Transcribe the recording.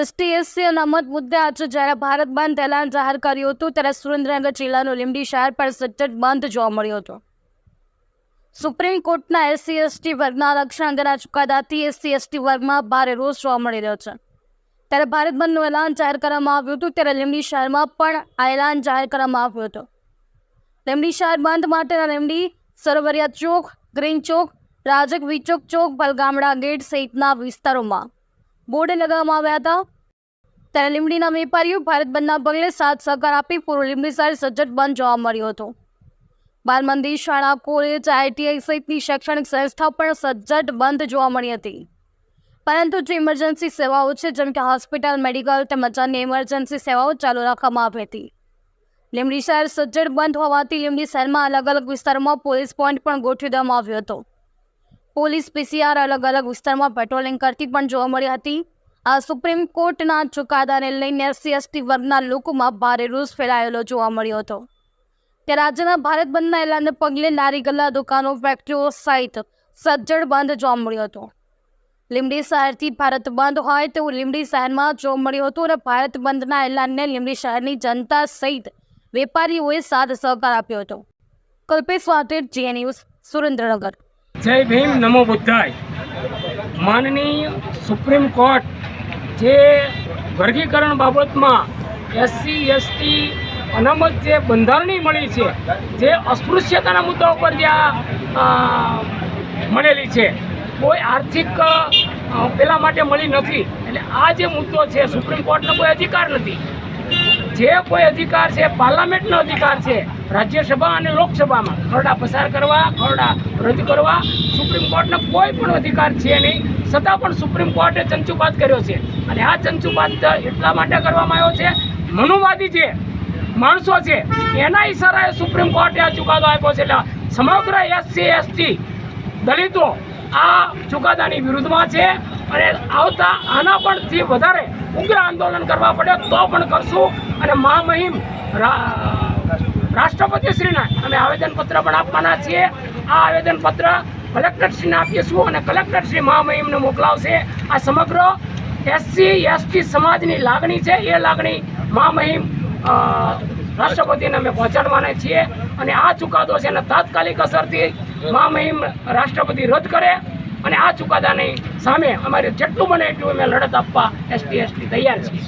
ST મત મુદ્દે આજે જ્યારે ભારત બંધ એલાન જાહેર કર્યું હતું, ત્યારે સુરેન્દ્રનગર જિલ્લાનું લીંબડી શહેર પર સતત બંધ જોવા મળ્યો હતો. સુપ્રીમ કોર્ટના એસસી, એસટી વર્ગના આરક્ષણ અંગેના ચુકાદાથી એસસી, એસટી વર્ગમાં ભારે રોષ જોવા મળી રહ્યો છે. ત્યારે ભારત બંધનું એલાન જાહેર કરવામાં આવ્યું હતું, ત્યારે લીંબડી શહેરમાં પણ આ એલાન જાહેર કરવામાં આવ્યું હતું. લીંબડી શહેર બંધ માટેના લીંબડી, સરોવરિયા ચોક, ગ્રીન ચોક, રાજક વિચોક ચોક બલગામડા ગેટ સહિતના વિસ્તારોમાં બોર્ડ લગાવવામાં આવ્યા હતા. ત્યારે લીંબડીના વેપારીઓ ભારત બંધના પગલે સાથ સહકાર આપી પૂર્વ લીંબડી શહેર સજ્જડ બંધ જોવા મળ્યો હતો. બાર મંદિર શાળા, કોલેજ, આઈટીઆઈ સહિતની શૈક્ષણિક સંસ્થાઓ પણ સજ્જડ બંધ જોવા મળી હતી. પરંતુ જે ઇમરજન્સી સેવાઓ છે, જેમ કે હોસ્પિટલ મેડિકલ તેમજ અન્ય ઇમરજન્સી સેવાઓ ચાલુ રાખવામાં આવી હતી. લીંબડી શહેર સજ્જડ બંધ હોવાથી લીંબડી શહેરમાં અલગ અલગ વિસ્તારોમાં પોલીસ પોઈન્ટ પણ ગોઠવી દેવામાં આવ્યો હતો. પોલીસ પીસીઆર અલગ અલગ વિસ્તારમાં પેટ્રોલિંગ કરતી પણ જોવા મળી હતી. આ સુપ્રીમ કોર્ટના ચુકાદાને લઈને એસસી વર્ગના લોકોમાં ભારે રોષ ફેલાયેલો જોવા મળ્યો હતો. ત્યારે રાજ્યના ભારત બંધના એલાનને પગલે લારી ગલ્લા દુકાનો ફેક્ટરીઓ સહિત સજ્જડ બંધ જોવા મળ્યો હતો. લીંબડી શહેરથી ભારત બંધ હોય તેવું લીંબડી શહેરમાં જોવા મળ્યું હતું અને ભારત બંધના એલાનને લીમડી શહેરની જનતા સહિત વેપારીઓએ સાથ સહકાર આપ્યો હતો. કલ્પેશ વાટેડ જીએ ન્યૂઝ સુરેન્દ્રનગર. જય ભીમ નમો બુદ્ધાય. માનનીય સુપ્રીમ કોર્ટ જે વર્ગીકરણ બાબતમાં એસસી એસટી અનામત જે બંધારણી મળી છે, જે અસ્પૃશ્યતાના મુદ્દા ઉપર જે મળેલી છે, કોઈ આર્થિક પેલા માટે મળી નથી. એટલે આ જે મુદ્દો છે, સુપ્રીમ કોર્ટનો કોઈ અધિકાર નથી. જે કોઈ અધિકાર છે, પાર્લામેન્ટનો અધિકાર છે રાજ્યસભા અને લોકસભામાં ખરડા પસાર કરવા, ખરડા રદ કરવા સુપ્રીમ કોર્ટનો કોઈ પણ અધિકાર છે નહીં. છતાં પણ સુપ્રીમ કોર્ટે ચંચુપાત કર્યો છે. અને આ ચંચુપાત એટલા માટે કરવામાં આવ્યો છે, મનુવાદી જે માણસો છે એના ઈશારાએ સુપ્રીમ કોર્ટે આ ચુકાદો આપ્યો છે. એટલે સમગ્ર એસસી, એસટી દલિતો આ ચુકાદાની વિરુદ્ધમાં છે. અને આવતા આના પણ વધારે ઉગ્ર આંદોલન કરવા પડે તો પણ કરશું. અને મહામહિમ રા- રાષ્ટ્રપતિશ્રીને અમે આવેદનપત્ર પણ આપવાના છીએ. આ આવેદનપત્ર કલેક્ટરશ્રીને આપીશું અને કલેક્ટરશ્રી મહામહિમને મોકલાવશે. આ સમગ્ર એસસી, એસટી સમાજની લાગણી છે. એ લાગણી મહામહિમ રાષ્ટ્રપતિને અમે પહોંચાડવાના છીએ અને આ ચુકાદો છે એને તાત્કાલિક અસરથી મહામહિમ રાષ્ટ્રપતિ રદ કરે અને આ ચુકાદાની સામે અમારે જેટલું બને એટલું અમે લડત આપવા એસટી એસટી તૈયાર છીએ.